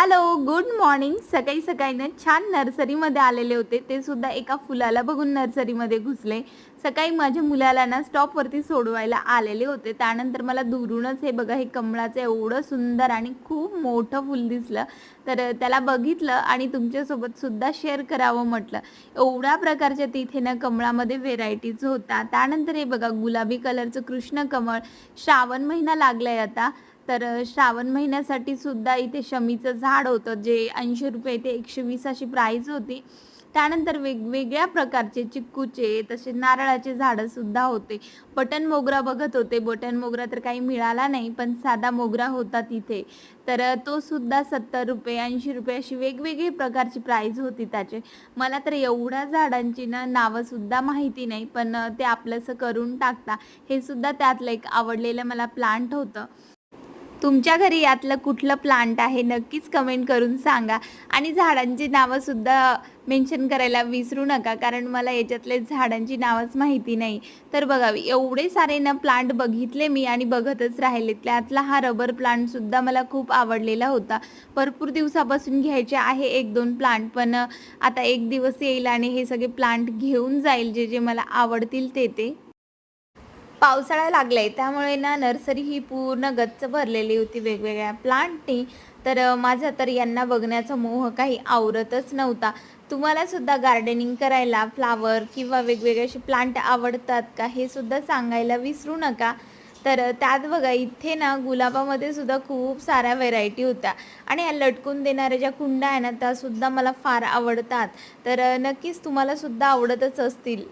Hello good morning सकाळी सकाळी ना छान नर्सरीमध्ये आलेले होते. ते सुद्धा एका फुलाला बघून नर्सरीमध्ये घुसले. सकाळी माझ्या मुलाला ना स्टॉपवरती सोडवायला आलेले होते. त्यानंतर मला दुरूनच हे बघा हे कमळाचं एवढं सुंदर आणि खूप मोठं फुल दिसलं. तर त्याला बघितलं आणि तुमच्यासोबत सुद्धा शेअर करावं म्हटलं. एवढ्या प्रकारच्या तिथे ना कमळामध्ये व्हेरायटीज होता. त्यानंतर हे बघा गुलाबी कलरचं कृष्ण कमळ. श्रावण महिना लागलाय आता. तर श्रावण महिन्यासाठी सुद्धा इथे शमीचं झाड होतं जे ऐंशी रुपये ते एकशे वीस अशी प्राईज होती. त्यानंतर वेगवेगळ्या प्रकारचे चिक्कूचे तसे नारळाचे झाडं सुद्धा होते. बटन मोगरा बघत होते. बटन मोगरा तर काही मिळाला नाही पण साधा मोगरा होता तिथे. तर तो सुद्धा सत्तर रुपये ऐंशी रुपये अशी वेगवेगळी प्रकारची प्राईज होती त्याचे. मला तर एवढ्या झाडांची ना नावंसुद्धा माहिती नाही पण ते आपलंसं करून टाकता. हे सुद्धा त्यातलं एक आवडलेलं मला प्लांट होतं. तुमच्या घरी यातलं कुठलं प्लांट आहे नक्कीच कमेंट करून सांगा. आणि झाडांची नावंसुद्धा मेन्शन करायला विसरू नका कारण मला याच्यातले झाडांची नावच माहिती नाही. तर बघा एवढे सारे ना प्लांट बघितले मी आणि बघतच राहिले. त्यातला हा रबर प्लांटसुद्धा मला खूप आवडलेला होता. भरपूर दिवसापासून घ्यायचे आहे एक दोन प्लांट पण आता एक दिवस येईल आणि हे सगळे प्लांट घेऊन जाईल जे जे मला आवडतील ते ते. पावसाळा लागलाय त्यामुळे ना नर्सरी ही पूर्ण गच्च भरलेली होती वेगवेगळ्या प्लांटनी. तर माझा तर यांना बघण्याचा मोह काही आवरतच नव्हता. तुम्हाला सुद्धा गार्डनिंग करायला फ्लावर किंवा वेगवेगळे असे प्लांट आवडतात का हे सुद्धा सांगायला विसरू नका. तर त्यात बघा इथे ना गुलाबामध्ये सुद्धा खूप साऱ्या व्हेरायटी होत्या. आणि या लटकून देणाऱ्या ज्या कुंड्या आहे ना त्यासुद्धा मला फार आवडतात. तर नक्कीच तुम्हाला सुद्धा आवडतच असतील.